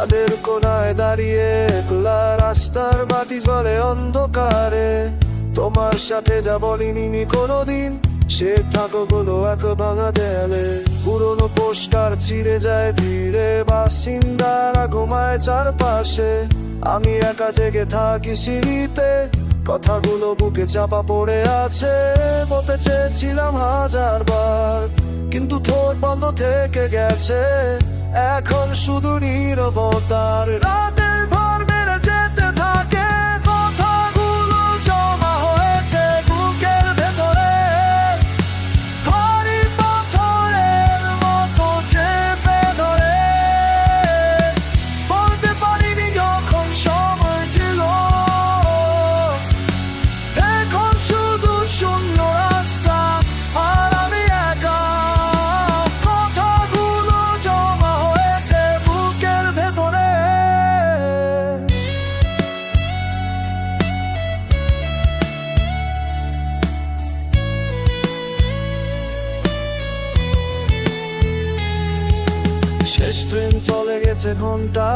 ছাদের কোনায় দাঁড়িয়ে একলা রাস্তার বাতি জলে অন্ধকারে। তোমার সাথে যা বলিনি কোনোদিন, সে থাকো গুলো এক ভাঙা দেয়ালে। পুরনো পোস্টার ছিঁড়ে যায় ধীরে, বাসিন্দারা ঘুমায় চারপাশে। আমি একা জেগে থাকি সিঁড়িতে, কথাগুলো বুকে চাপা পড়ে আছে। বলতে চেয়েছিলাম হাজারবার, কিন্তু থেকে গেছে। এখন শুধু নিরবতার রাতের শেষ ট্রেন চলে গেছে ঘণ্টা।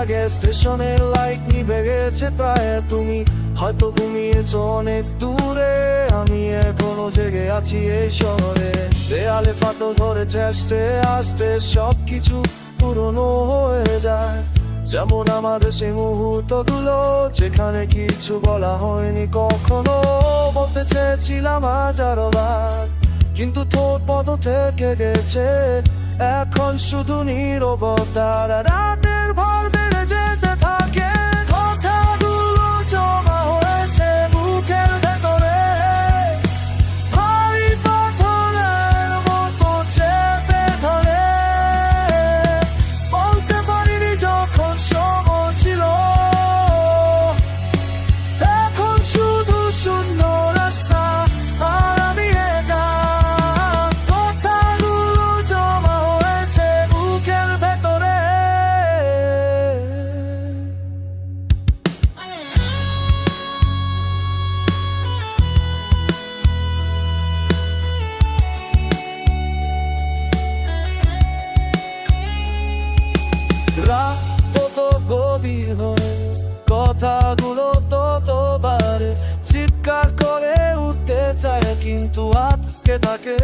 আগে স্টেশনের লাইট নিভে গেছে প্রায়। তুমি হয়তো ঘুমিয়েছো অনেক দূরে। আমি এখনও জেগে আছি এই শহরে। দেয়ালে ফাটল ধরেছে আসতে সব কিছু পুরনো হয়ে যায়। যেমন আমাদের সেই মুহূর্তগুলো, যেখানে কিছু বলা হয়নি কখনো। বলতে চেয়েছিলাম হাজারো বার। কিন্তু তোর পদ থেকে গেছে। এখন শুধু নিরবতার রাতের ভর বেড়ে যেতে রাত তত গভীর হয় কথাগুলো ততবার চিৎকার করে উঠতে চায় কিন্তু আটকে থাকে।